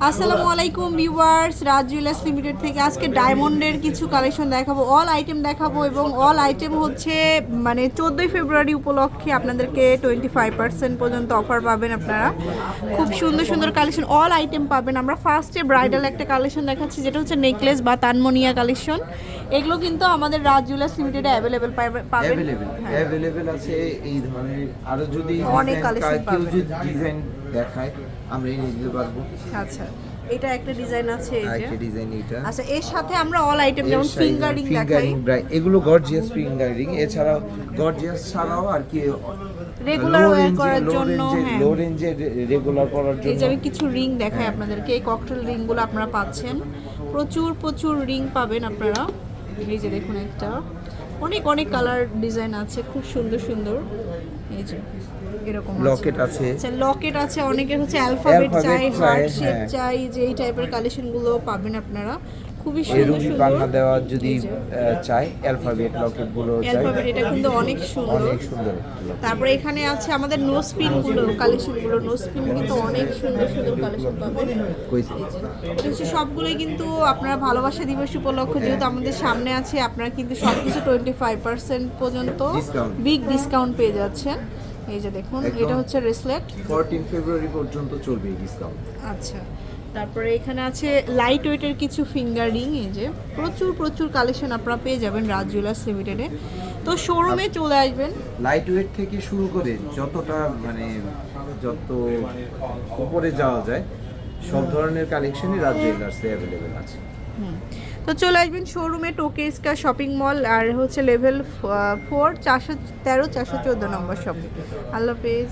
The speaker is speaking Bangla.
আসসালামু আলাইকুম ভিউয়ার্স রাজ জুয়েলার্স লিমিটেড থেকে আজকে ডায়মন্ডের কিছু কালেকশন দেখাবো অল আইটেম দেখাবো এবং অল আইটেম হচ্ছে মানে চোদ্দোই ফেব্রুয়ারি উপলক্ষে আপনাদেরকে টোয়েন্টি ফাইভ পার্সেন্ট পর্যন্ত অফার পাবেন আপনারা খুব সুন্দর সুন্দর কালেকশন অল আইটেম পাবেন আমরা ফার্স্টে ব্রাইডাল একটা কালেকশন দেখাচ্ছি যেটা হচ্ছে নেকলেস বা তানমনিয়া কালেকশন এগুলো কিন্তু আমাদের রাজ জুয়েলার্স লিমিটেডে অ্যাভেলেবেল পাবেন অ্যাভেলেবেল। আছে এই ধরনের আরও যদি অনেক design collection কা- কেউ পাবেন। ডিজাইন দেখায় আমরা এনে দিতে পারব আচ্ছা এটা একটা ডিজাইন আছে এই যে? ডিজাইন এটা আচ্ছা এর সাথে আমরা অল আইটেম যেমন ফিঙ্গারিং দেখাই। ফিঙ্গারিং এগুলো গর্জিয়াস ফিঙ্গারিং এছাড়াও গর্জিয়াস ছাড়াও আর কি Regular wear করার জন্য, হ্যাঁ। লো রেঞ্জে রেগুলার করার এই যে আমি কিছু রিং দেখাই আপনাদেরকে এই ককটেল রিংগুলো আপনারা পাচ্ছেন। প্রচুর প্রচুর রিং পাবেন আপনারা। এই যে দেখুন একটা। অনেক অনেক কালার ডিজাইন আছে খুব সুন্দর সুন্দর। এই যে এরকম লকেট আছে। আচ্ছা লকেট আছে অনেকের হচ্ছে অ্যালফাবেট চাই হার্ট শেপ হ্যাঁ। চাই যে এই টাইপের কালেকশনগুলো পাবেন আপনারা। খুবই সুন্দর সুন্দর। বান্না দেওয়া যদি চাই অ্যালফাবেট লকেটগুলো চাই। অ্যালফাবেট এটা কিন্তু অনেক সুন্দর। অনেক সুন্দর। তারপরে এখানে আছে আমাদের নো স্পিনগুলো কালেকশনগুলো। নো স্পিন কিন্তু অনেক সুন্দর সুন্দর কালেকশন পাবেন। হচ্ছে সবগুলোই কিন্তু আপনারা ভালোবাসা দিবস উপলক্ষে যেহেতু আমাদের সামনে আছে আপনারা কিন্তু সবকিছু টোয়েন্টি ফাইভ পার্সেন্ট পর্যন্ত বিগ ডিসকাউন্ট পেয়ে যাচ্ছেন। এই যে দেখুন এটা হচ্ছে রেসলেট 14 ফেব্রুয়ারি পর্যন্ত চলবে এই ডিসকাউন্ট আচ্ছা তারপরে এখানে আছে লাইট ওয়েটের কিছু ফিঙ্গার রিং এই যে প্রচুর প্রচুর কালেকশন আপনারা পেয়ে যাবেন রাজ জুয়েলার্স লিমিটেডে তো শোরুমে চলে আসবেন। লাইট ওয়েট থেকে শুরু করে যতটা মানে যত উপরে যাওয়া যায় সব ধরনের কালেকশনই রাজ জুয়েলার্সে অ্যাভেলেবেল আছে। হুম। তো চলে আসবেন শোরুমে টোকেস্কা শপিং মল আর হচ্ছে লেভেল ফোর চারশো তেরো, চারশো চোদ্দ নম্বর শপিং আল্লাহ হাফেজ।